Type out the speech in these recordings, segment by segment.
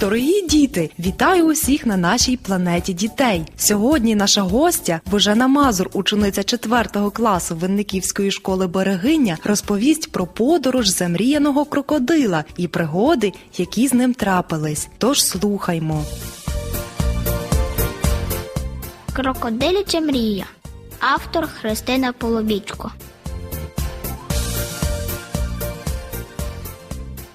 Дорогі діти, вітаю усіх на нашій планеті дітей. Сьогодні наша гостя Божена Мазур, учениця 4 класу Винниківської школи Берегиня, розповість про подорож замріяного крокодила і пригоди, які з ним трапились. Тож слухаймо. Крокодиляча мрія. Автор Христина Полобічко.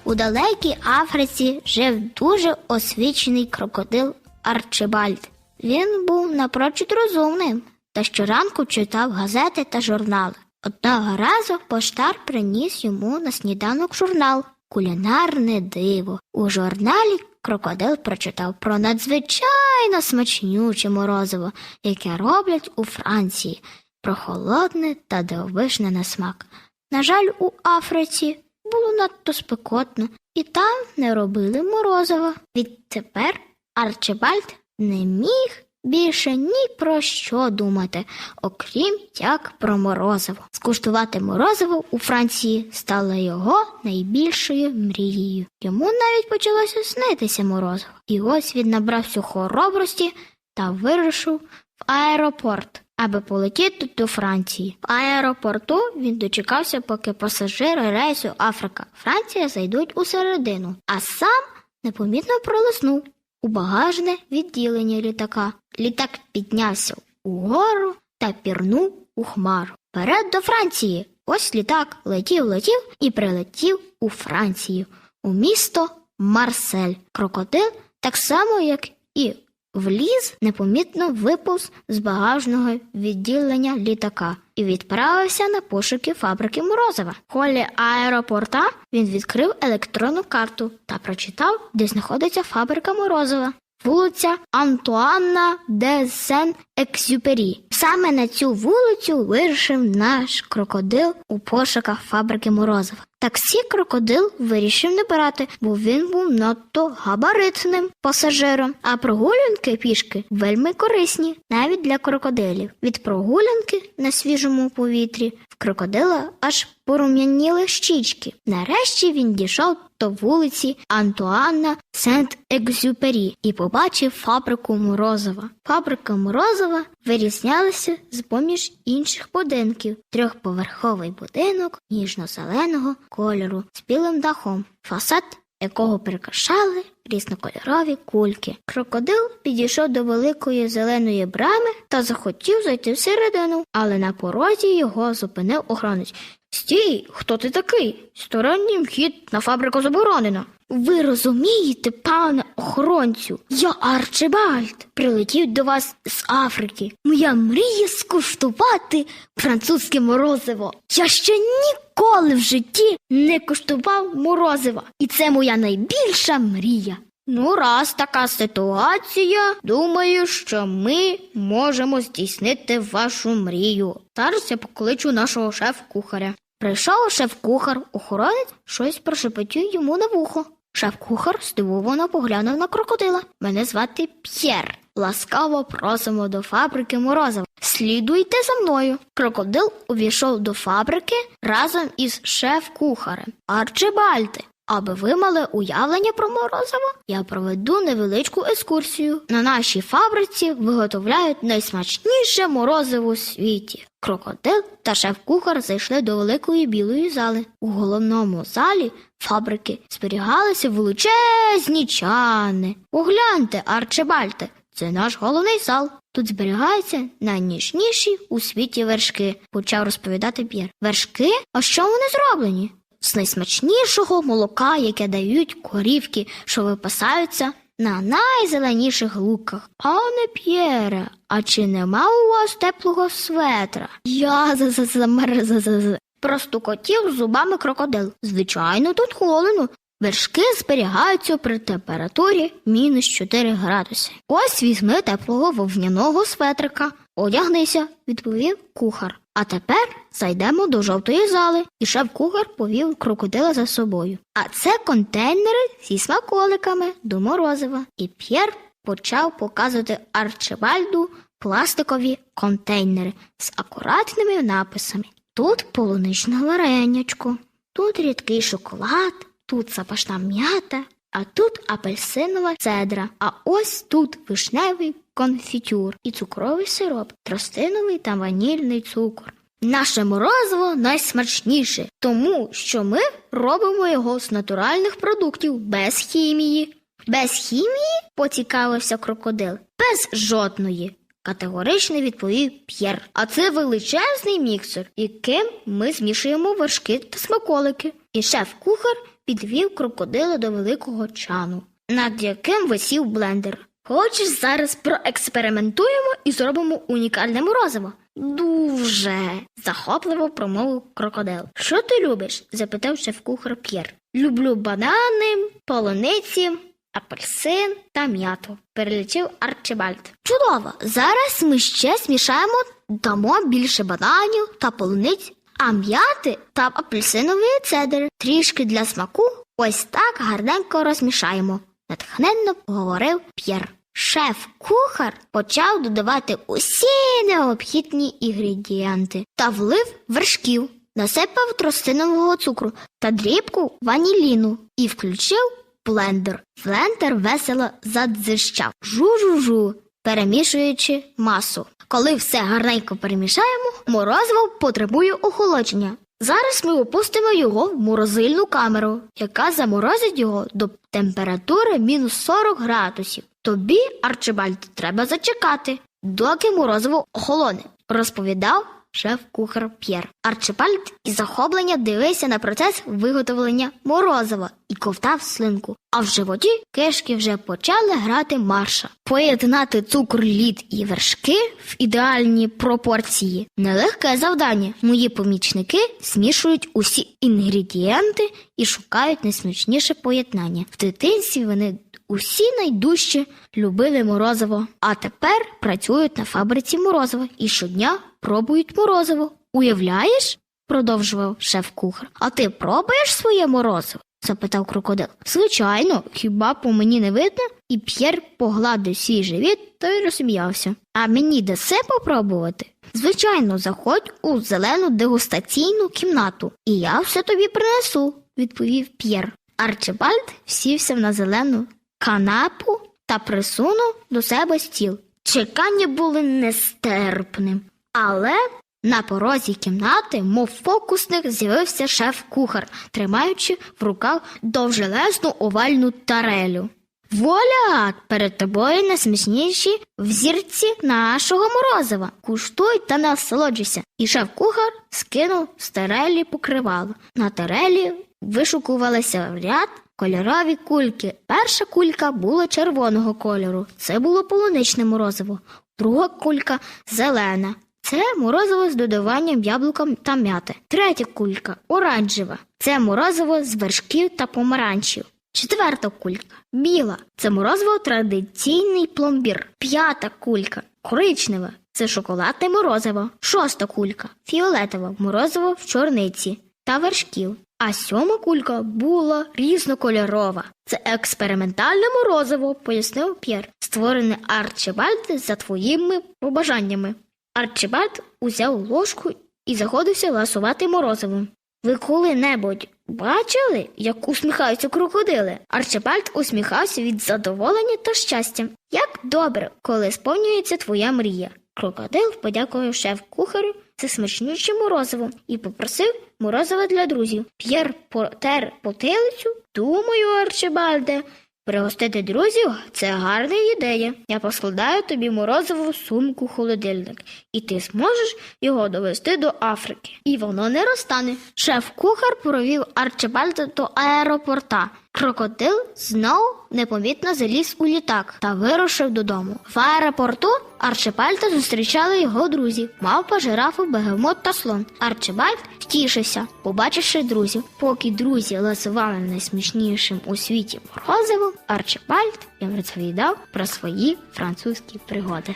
У далекій Африці жив дуже освічений крокодил Арчибальд. Він був напрочуд розумним та щоранку читав газети та журнали. Одного разу поштар приніс йому на сніданок журнал Кулінарне диво. У журналі крокодил прочитав про надзвичайно смачнюче морозиво, яке роблять у Франції, про холодне та дивовижне на смак. На жаль, у Африці було надто спекотно, і там не робили морозива. Відтепер Арчибальд не міг більше ні про що думати, окрім як про морозиво. Скуштувати морозиво у Франції стало його найбільшою мрією. Йому навіть почалося снитися морозиво. І ось він набрався хоробрості та вирушив в аеропорт. Аби полетіти до Франції. В аеропорту він дочекався, поки пасажири рейсу Африка Франція зайдуть у середину, а сам непомітно пролиснув у багажне відділення літака. Літак піднявся угору та пірнув у хмару. Вперед до Франції. Ось літак летів, летів і прилетів у Францію, у місто Марсель. Крокодил, так само, як і вліз, непомітно виповз з багажного відділення літака і відправився на пошуки фабрики Морозова. В холі аеропорта він відкрив електронну карту та прочитав, де знаходиться фабрика Морозова. Вулиця Антуанна де Сен Ексюпері. Саме на цю вулицю вирішив наш крокодил у пошуках фабрики Морозова. Таксі крокодил вирішив не брати, бо він був надто габаритним пасажиром. А прогулянки пішки вельми корисні, навіть для крокодилів. Від прогулянки на свіжому повітрі в крокодила аж порум'яніли щічки. Нарешті він дійшов до вулиці Антуанна Сент-Екзюпері і побачив фабрику Морозова. Фабрика Морозова вирізнялася з поміж інших будинків. Трьохповерховий будинок ніжно-зеленого кольору з білим дахом, фасад якого прикрашали різнокольорові кульки. Крокодил підійшов до великої зеленої брами та захотів зайти всередину, але на порозі його зупинив охоронець. Стій, хто ти такий? Сторонній вхід на фабрику заборонено. Ви розумієте, пане охоронцю, я Арчибальд прилетів до вас з Африки. Моя мрія скуштувати французьке морозиво. Я ще ніколи в житті не куштував морозива, і це моя найбільша мрія. Ну, раз така ситуація, думаю, що ми можемо здійснити вашу мрію. Зараз я покличу нашого шеф-кухаря. Прийшов шеф-кухар, охоронець щось прошепотів йому на вухо. Шеф-кухар здивовано поглянув на крокодила. Мене звати П'єр. Ласкаво просимо до фабрики Морозова. Слідуйте за мною. Крокодил увійшов до фабрики разом із шеф-кухарем. Арчибальте, Аби ви мали уявлення про морозиво, я проведу невеличку екскурсію. На нашій фабриці виготовляють найсмачніше морозиво у світі. Крокодил та шеф-кухар зайшли до великої білої зали. У головному залі фабрики зберігалися величезні чани. Погляньте, Арчибальте, це наш головний зал. Тут зберігаються найніжніші у світі вершки, почав розповідати П'єр. Вершки? А що вони зроблені? З найсмачнішого молока, яке дають корівки, що випасаються на найзеленіших луках. Пане П'єре, а чи нема у вас теплого светра? Я за за замер за простукотів зубами крокодил. Звичайно, тут холодно. Вершки зберігаються при температурі мінус 4 градуси. Ось візьми теплого вовняного светрика. Одягнися, відповів кухар. А тепер зайдемо до жовтої зали, і шеф-кухар повів крокодила за собою. А це контейнери зі смаколиками до морозива. І П'єр почав показувати Арчибальду пластикові контейнери з акуратними написами. Тут полуничне варенячко, тут рідкий шоколад, тут запашна м'ята, А тут апельсинова цедра, а ось тут вишневий конфітюр і цукровий сироп, тростиновий та ванільний цукор. Наше морозиво найсмачніше, тому що ми робимо його з натуральних продуктів без хімії. Без хімії? поцікавився крокодил. Без жодної. Категорично відповів П'єр. А це величезний міксер, яким ми змішуємо вершки та смаколики. І шеф-кухар підвів крокодила до великого чану, над яким висів блендер. Хочеш зараз проекспериментуємо і зробимо унікальне морозиво? Дуже захопливо промовив крокодил. Що ти любиш? запитав шеф-кухар П'єр. Люблю банани, полуниці, апельсин та м'яту, перелічив Арчибальд. Чудово! Зараз ми ще смішаємо, дамо більше бананів та полуниць, а м'яти та апельсинової цедри. Трішки для смаку ось так гарненько розмішаємо, натхненно говорив П'єр. Шеф-кухар почав додавати усі необхідні інгредієнти та влив вершків, насипав тростинового цукру та дрібку ваніліну і включив блендер. Блендер весело задзищав жу-жу-жу, перемішуючи масу. Коли все гарненько перемішаємо, морозиво потребує охолодження. Зараз ми опустимо його в морозильну камеру, яка заморозить його до температури мінус 40 градусів. Тобі, Арчибальд, треба зачекати, доки морозиво охолоне, розповідав шеф-кухар П'єр. Арчибальд із захоплення дивився на процес виготовлення морозива і ковтав слинку. А в животі кишки вже почали грати марша. Поєднати цукор, лід і вершки в ідеальній пропорції. Нелегке завдання. Мої помічники змішують усі інгредієнти і шукають найсмачніше поєднання. В дитинстві вони усі найдужче любили морозиво, а тепер працюють на фабриці морозива і щодня пробують морозиво. Уявляєш? продовжував шеф-кухар. А ти пробуєш своє морозиво? запитав крокодил. Звичайно, хіба по мені не видно? І П'єр погладив свій живіт та й розсміявся. А мені даси попробувати? Звичайно, заходь у зелену дегустаційну кімнату, і я все тобі принесу, відповів П'єр. Арчибальд сівся на зелену канапу та присунув до себе стіл. Чекання було нестерпним, але на порозі кімнати, мов фокусник, з'явився шеф-кухар, тримаючи в руках довжелезну овальну тарелю. Воля, перед тобою найсмачніші взірці нашого морозива. Куштуй та насолоджуйся. І шеф-кухар скинув з тарелі покривало. На тарелі вишукувалися в ряд кольорові кульки. Перша кулька була червоного кольору. Це було полуничне морозиво. Друга кулька зелена. Це морозиво з додаванням яблука та м'яти. Третя кулька оранжева. Це морозиво з вершків та помаранчів. Четверта кулька біла. Це морозиво традиційний пломбір. П'ята кулька коричнева. Це шоколадне морозиво. Шоста кулька фіолетова морозиво в чорниці та вершків. А сьома кулька була різнокольорова. Це експериментальне морозиво, пояснив П'єр, створене Арчибальд за твоїми побажаннями. Арчибальд узяв ложку і заходився ласувати морозивом. Ви коли-небудь бачили, як усміхаються крокодили? Арчибальд усміхався від задоволення та щастя. Як добре, коли сповнюється твоя мрія. Крокодил подякував шеф-кухарю за смачнюче морозиво і попросив морозива для друзів. П'єр потер потилицю. Думаю, Арчибальде, пригостити друзів це гарна ідея. Я поскладаю тобі морозиву сумку холодильник, і ти зможеш його довести до Африки. І воно не розтане. Шеф-кухар провів Арчибальда до аеропорта. Крокодил знову непомітно заліз у літак та вирушив додому. В аеропорту Арчибальда зустрічали його друзі, мавпа, жирафа, бегемот та слон. Арчибальд втішився, побачивши друзів. Поки друзі ласували найсмішнішим у світі морозивом, Арчибальд їм розповідав про свої французькі пригоди.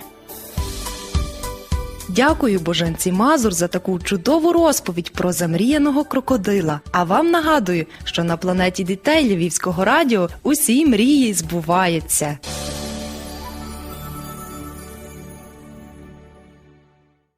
Дякую, Боженці Мазур, за таку чудову розповідь про замріяного крокодила. А вам нагадую, що на планеті дітей Львівського радіо усі мрії збуваються.